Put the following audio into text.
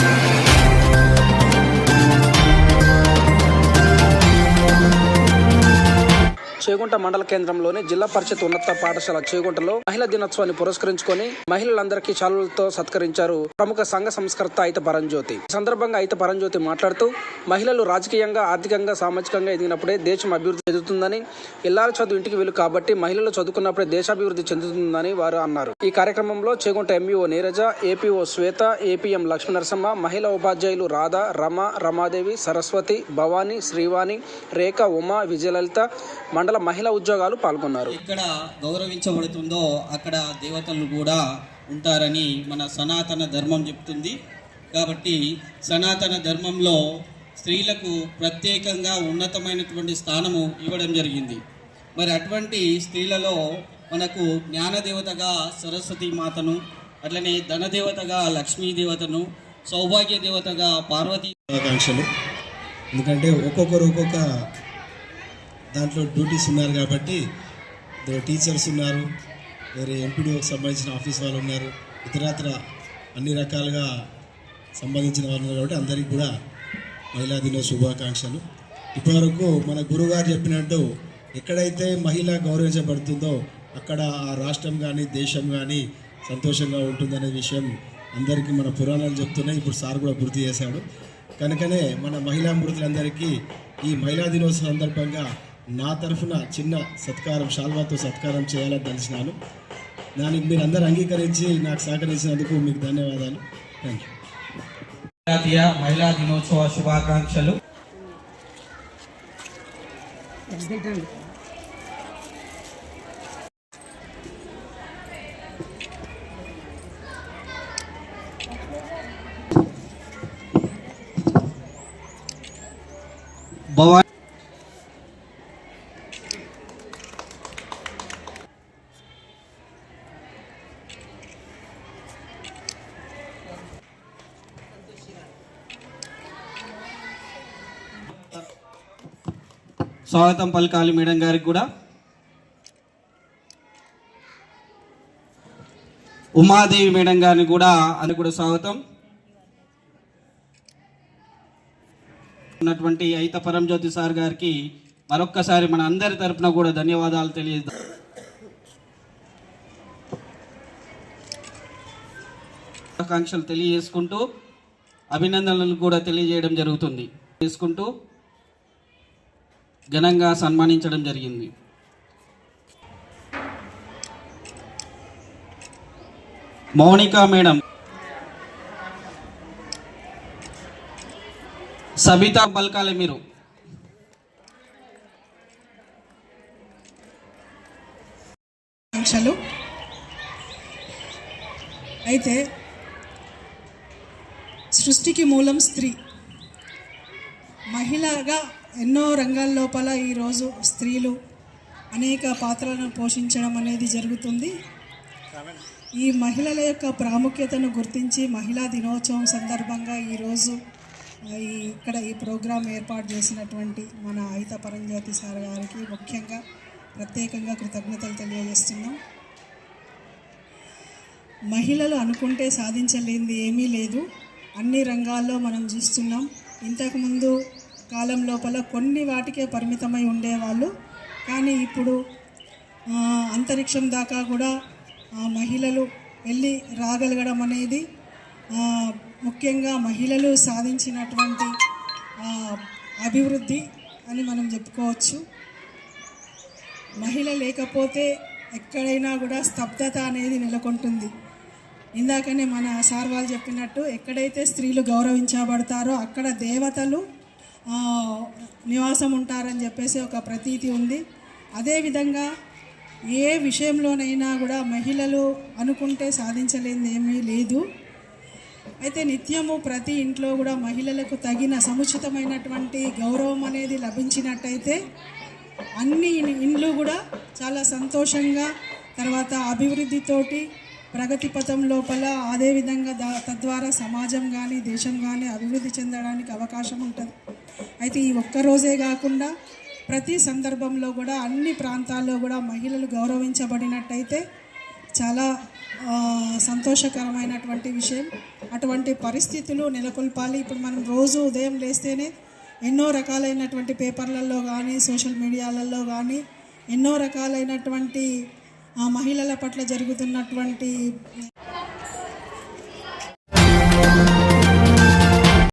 Thank you. Chegunta మండల కేంద్రంలోని జిల్లా పరిషత్ ఉన్నత పాఠశాల చేగుంటలో మహిళా దినోత్సవాన్ని పురస్కరించుకొని మహిళలందరికీ చాలులతో సత్కరించారు ప్రముఖ సంఘ సంస్కర్త అయిత పరంజ్యోతి. ఈ సందర్భంగా అయిత పరంజ్యోతి మాట్లాడుతూ మహిళలు రాజకీయంగా ఆర్థికంగా సామాజికంగా ఎదిగినప్పుడే దేశం అభివృద్ధి చెందుతుందని ఇల్లాల చదువు ఇంటికి వెళ్ళు కాబట్టి మహిళలు చదువుకున్నప్పుడే దేశాభివృద్ధి చెందుతుందని వారు అన్నారు. ఈ కార్యక్రమంలో Chegunta MEO Neeraja APO Swetha APM Lakshmi Narasimha మహిళా ఉపాధ్యాయులు రాధ రమ రమాదేవి సరస్వతి భవాని శ్రీవాణి రేఖ ఉమా విజయలలిత మండల మహిళా ఉద్యోగాలు పాల్గొన్నారు. ఎక్కడ గౌరవించబడుతుందో అక్కడ దేవతలు కూడా ఉంటారని మన సనాతన ధర్మం చెప్తుంది. కాబట్టి సనాతన ధర్మంలో స్త్రీలకు ప్రత్యేకంగా ఉన్నతమైనటువంటి స్థానము ఇవ్వడం జరిగింది. మరి అటువంటి స్త్రీలలో మనకు జ్ఞానదేవతగా సరస్వతి మాతను అట్లనే ధనదేవతగా లక్ష్మీదేవతను సౌభాగ్య దేవతగా పార్వతీ శుభాకాంక్షలు ఎందుకంటే ఒక్కొక్కరు ఒక్కొక్క దాంట్లో డ్యూటీస్ ఉన్నారు కాబట్టి టీచర్స్ ఉన్నారు వేరే ఎంపీడీఓకి సంబంధించిన ఆఫీస్ వాళ్ళు ఉన్నారు ఇతరత్ర అన్ని రకాలుగా సంబంధించిన వాళ్ళు ఉన్నారు కాబట్టి అందరికీ కూడా మహిళా దిన శుభాకాంక్షలు. ఇప్పటివరకు మన గురుగారు చెప్పినట్టు ఎక్కడైతే మహిళ గౌరవించబడుతుందో అక్కడ ఆ రాష్ట్రం కానీ దేశం కానీ సంతోషంగా ఉంటుందనే విషయం అందరికీ మన పురాణాలు చెప్తున్నాయి. ఇప్పుడు సార్ కూడా గుర్తు చేశాడు. కనుకనే మన మహిళా మృతులందరికీ ఈ మహిళా దినోత్సవం సందర్భంగా నా తరఫున చిన్న సత్కారం షాల్వాతో సత్కారం చేయాలని తెలిసినాను దానికి మీరు అందరు అంగీకరించి నాకు సహకరించినందుకు మీకు ధన్యవాదాలు. థ్యాంక్ యూ జాతీయ మహిళా దినోత్సవ శుభాకాంక్షలు. భవాని స్వాగతం పలకాలి మేడం గారికి కూడా. ఉమాదేవి మేడం గారిని కూడా అది కూడా స్వాగతం. ఉన్నటువంటి అయిత పరంజ్యోతి సార్ గారికి మరొక్కసారి మన అందరి తరపున కూడా ధన్యవాదాలు తెలియదు ఆకాంక్షలు తెలియజేసుకుంటూ అభినందనలు కూడా తెలియజేయడం జరుగుతుంది. చేసుకుంటూ ఘనంగా సన్మానించడం జరిగింది. మౌనిక మేడం సబితా బల్కాలే మీరు. ఆకాంక్షలు అయితే సృష్టికి మూలం స్త్రీ. మహిళగా ఎన్నో రంగాల లోపల ఈరోజు స్త్రీలు అనేక పాత్రలను పోషించడం అనేది జరుగుతుంది. ఈ మహిళల యొక్క ప్రాముఖ్యతను గుర్తించి మహిళా దినోత్సవం సందర్భంగా ఈరోజు ఈ ఇక్కడ ఈ ప్రోగ్రాం ఏర్పాటు చేసినటువంటి మన అయిత పరంజ్యోతి సార్ గారికి ముఖ్యంగా ప్రత్యేకంగా కృతజ్ఞతలు తెలియజేస్తున్నాం. మహిళలు అనుకుంటే సాధించలేనిది ఏమీ లేదు. అన్ని రంగాల్లో మనం చూస్తున్నాం. ఇంతకుముందు కాలం లోపల కొన్ని వాటికే పరిమితమై ఉండేవాళ్ళు. కానీ ఇప్పుడు అంతరిక్షం దాకా కూడా మహిళలు వెళ్ళి రాగలగడం అనేది ముఖ్యంగా మహిళలు సాధించినటువంటి అభివృద్ధి అని మనం చెప్పుకోవచ్చు. మహిళ లేకపోతే ఎక్కడైనా కూడా స్తబ్దత అనేది నెలకొంటుంది. ఇందాకనే మన సార్ వాళ్ళు చెప్పినట్టు ఎక్కడైతే స్త్రీలు గౌరవించబడతారో అక్కడ దేవతలు నివాసం ఉంటారని చెప్పేసి ఒక ప్రతీతి ఉంది. అదేవిధంగా ఏ విషయంలోనైనా కూడా మహిళలు అనుకుంటే సాధించలేనిది ఏమీ లేదు. అయితే నిత్యము ప్రతి ఇంట్లో కూడా మహిళలకు తగిన సముచితమైనటువంటి గౌరవం అనేది లభించినట్టయితే అన్ని ఇండ్లు కూడా చాలా సంతోషంగా తర్వాత అభివృద్ధితోటి ప్రగతి పథం లోపల అదేవిధంగా దా తద్వారా సమాజం కానీ దేశం కానీ అభివృద్ధి చెందడానికి అవకాశం ఉంటుంది. అయితే ఈ ఒక్క రోజే కాకుండా ప్రతి సందర్భంలో కూడా అన్ని ప్రాంతాల్లో కూడా మహిళలు గౌరవించబడినట్టయితే చాలా సంతోషకరమైనటువంటి విషయం. అటువంటి పరిస్థితులు నెలకొల్పాలి. ఇప్పుడు మనం రోజు ఉదయం లేస్తేనే ఎన్నో రకాలైనటువంటి పేపర్లలో కానీ సోషల్ మీడియాలలో కానీ ఎన్నో రకాలైనటువంటి మహిళల పట్ల జరుగుతున్నటువంటి